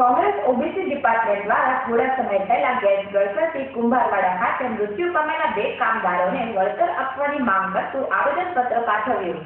Congress OBC department દ્વારા થોડા સમય પહેલા ગેસ ગળતરથી કુંભારવાડા ખાતે મૃત્યુ પામેલા બે કામદારોને વળતર આપવાની માંગ કરતું આવેદનપત્ર પાઠવ્યું.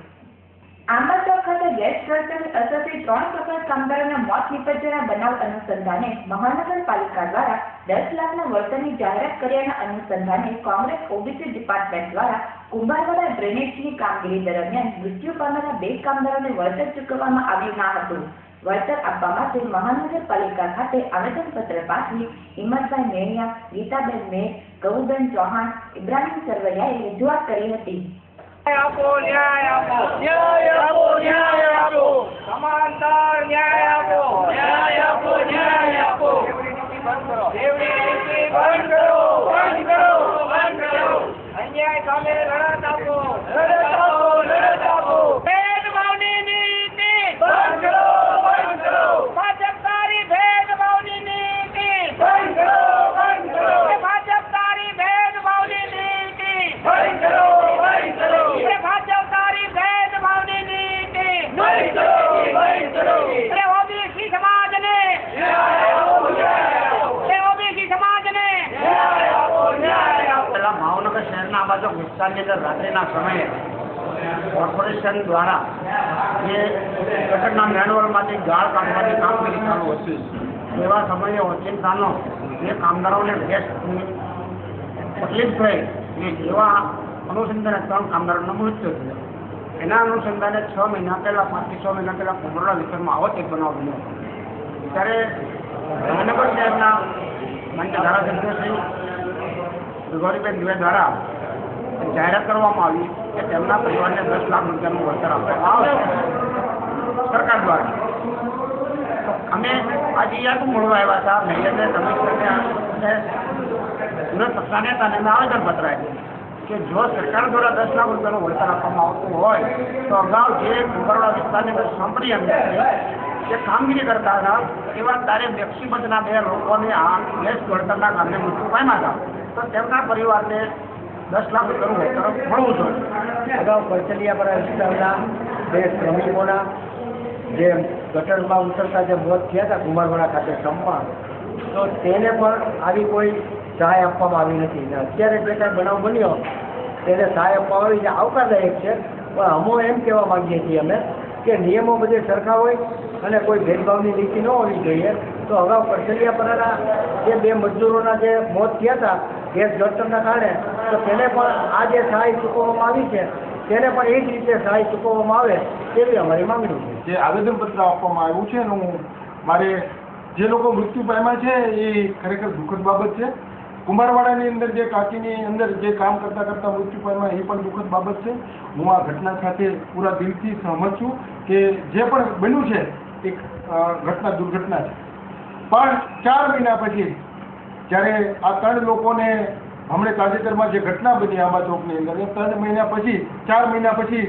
આંબાચોક ખાતે ગેસ ગળતરની અસરથી ત્રણ સફળ કામદારોના મોત નિપજ્યાના બનાવ અનુસંધાને મહાનગરપાલિકા દ્વારા દસ લાખના વળતરની જાહેરાત કર્યાના અનુસંધાને કોંગ્રેસ ઓબીસી ડિપાર્ટમેન્ટ દ્વારા કુંભારવાડા ડ્રેનેજની કામગીરી દરમિયાન મૃત્યુ પામેલા બે કામદારોને વળતર ચૂકવવામાં આવ્યું ન હતું. વળતર આપવા માટે મહાનગરપાલિકા ખાતે આવેદનપત્ર પાઠવી હિંમતભાઈ મેણિયા, ગીતાબેન મેર ગૌબેન ચૌહાણ, ઇબ્રાહીમ સરવૈયાએ રજૂઆત કરી હતી. અન્યાય સામે લડત આપો લડત આપો. બાજુ વિસ્તારની અંદર રાત્રિના સમયે કોર્પોરેશન દ્વારા જે ગટરના મેનવરમાંથી ગાળ કાઢવાની કામગીરી ચાલુ હતી. એવા સમયે ઓચિંતાનો જે કામદારોને ગેસની તકલીફ થઈ, એ જેવા અનુસંધાને ત્રણ કામદારોનું મૃત્યુ થયું. એના અનુસંધાને છ મહિના પહેલાં, પાંચથી છ મહિના પહેલાં કુંભરડા વિસ્તારમાં આવો એક બનાવ બન્યો. ત્યારે ભાવનગર શહેરના માન્ય ધારાસભ્યશ્રી ગૌરીબેન દિવે દ્વારા જાહેરાત કરવામાં આવી કે તેમના પરિવારને દસ લાખ રૂપિયાનું વળતર આપવામાં આવશે સરકાર દ્વારા. અમે આજે યાદ મળવા આવ્યા હતા. મેયરને કમિશનરને સુરત સત્તાને તને આવેદનપત્ર આપ્યું કે જો સરકાર દ્વારા દસ લાખ રૂપિયાનું વળતર આપવામાં આવતું હોય, તો અગાઉ જે કુંભરવાડા વિસ્તારની અંદર સાંભળી અમે જે કામગીરી કરતા હતા, એવા તારે વ્યક્તિબદ્ધના બે લોકોને આ ગેસ વળતરના કારણે મૃત્યુ પામ્યા હતા. તો તેમના પરિવારને દસ લાખ મળવું જોઈએ. અગાઉ કરચલિયાપરા વિસ્તારના બે શ્રમિકોના, જે ગટરમાં ઉતરતા જે મોત થયા હતા, કુમારવાડા ખાતે સંપમાં તો તેને પણ આવી કોઈ સહાય આપવામાં આવી નથી. ને અત્યારે જે કાંઈ બનાવ બન્યો, તેને સહાય આપવામાં આવી છે આવકારદાયક છે, પણ અમો એમ કહેવા માંગીએ છીએ અમે કે નિયમો બધે સરખા હોય અને કોઈ ભેદભાવની નીતિ ન હોવી જોઈએ. તો અગાઉ કરચલિયાપરાના જે બે મજદૂરોના જે મોત થયા હતા ગેસ જળતરના કારણે, તો તેને પણ આ જે સહાય ચૂકવવામાં આવી છે, તેને પણ એ જ રીતે સહાય ચૂકવવામાં આવે તેવી અમારી માંગણી છે. જે આવેદનપત્ર આપવામાં આવ્યું છે, એનું મારે જે લોકો મૃત્યુ પામ્યા છે, એ ખરેખર દુઃખદ બાબત છે. કુંભારવાડાની અંદર જે કાકીની અંદર જે કામ કરતા કરતા મૃત્યુ પામ્યા, એ પણ દુઃખદ બાબત છે. હું આ ઘટના સાથે પૂરા દિલથી સહમત છું કે જે પણ બન્યું છે, એક ઘટના દુર્ઘટના છે. પણ ચાર મહિના પછી જ્યારે આ ત્રણ લોકોને હમણાં તાજેતરમાં જે ઘટના બની આંબા ચોકની અંદર, એ ત્રણ મહિના પછી, ચાર મહિના પછી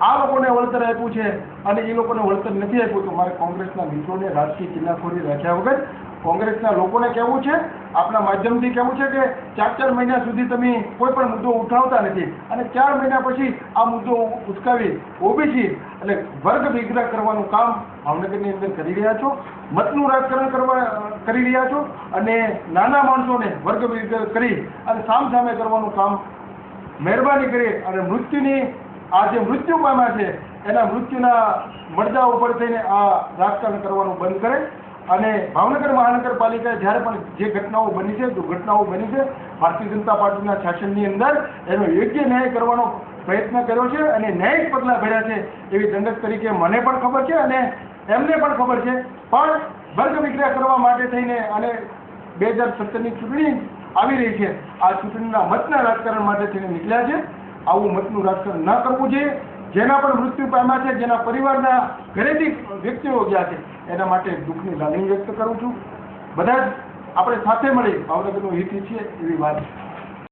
આ લોકોને વળતર આપ્યું છે અને એ લોકોને વળતર નથી આપ્યું. તો મારે કોંગ્રેસના મિત્રોને રાજકીય કિલ્લાખોરી રાખ્યા વગર કોંગ્રેસના લોકોને કહેવું છે આપણા માધ્યમથી કહેવું છે કે ચાર ચાર મહિના સુધી તમે કોઈ પણ મુદ્દો ઉઠાવતા નથી. અને ચાર મહિના પછી આ મુદ્દો ઉચકાવી ઓબીસી એટલે વર્ગ વિગ્રહ કરવાનું કામ ભાવનગરની અંદર કરી રહ્યા છો, મતનું રાજકારણ કરવા, કરી રહ્યા છો અને નાના માણસોને વર્ગ વિગ્રહ કરી અને સામ સામે કરવાનું કામ મહેરબાની કરી અને મૃત્યુની, આ જે મૃત્યુ પામ્યા છે, એના મૃત્યુના મળદા ઉપર થઈને આ રાજકારણ કરવાનું બંધ કરે. અને ભાવનગર મહાનગરપાલિકાએ જ્યારે પણ જે ઘટનાઓ બની છે, દુર્ઘટનાઓ બની છે, ભારતીય જનતા પાર્ટીના શાસનની અંદર એનો યોગ્ય ન્યાય કરવાનો પ્રયત્ન કર્યો છે અને ન્યાયિક પગલાં ભર્યા છે એવી દંડક તરીકે મને પણ ખબર છે અને એમને પણ ખબર છે. પણ વર્ગ વિગ્રહ કરવા માટે થઈને અને બે હજાર સત્તરની ચૂંટણી આવી રહી છે. આ ચૂંટણીના મતના રાજકારણ માટે થઈને નીકળ્યા છે. આવું મતનું રાજકારણ ન કરવું જોઈએ. જેના પણ મૃત્યુ પામ્યા છે, જેના પરિવારના ઘરેથી વ્યક્તિઓ ગયા છે, એના માટે દુઃખની લાગણી વ્યક્ત કરું છું. બધા જ આપણે સાથે મળી ભાવનગરનું હિત છે એવી વાત છે.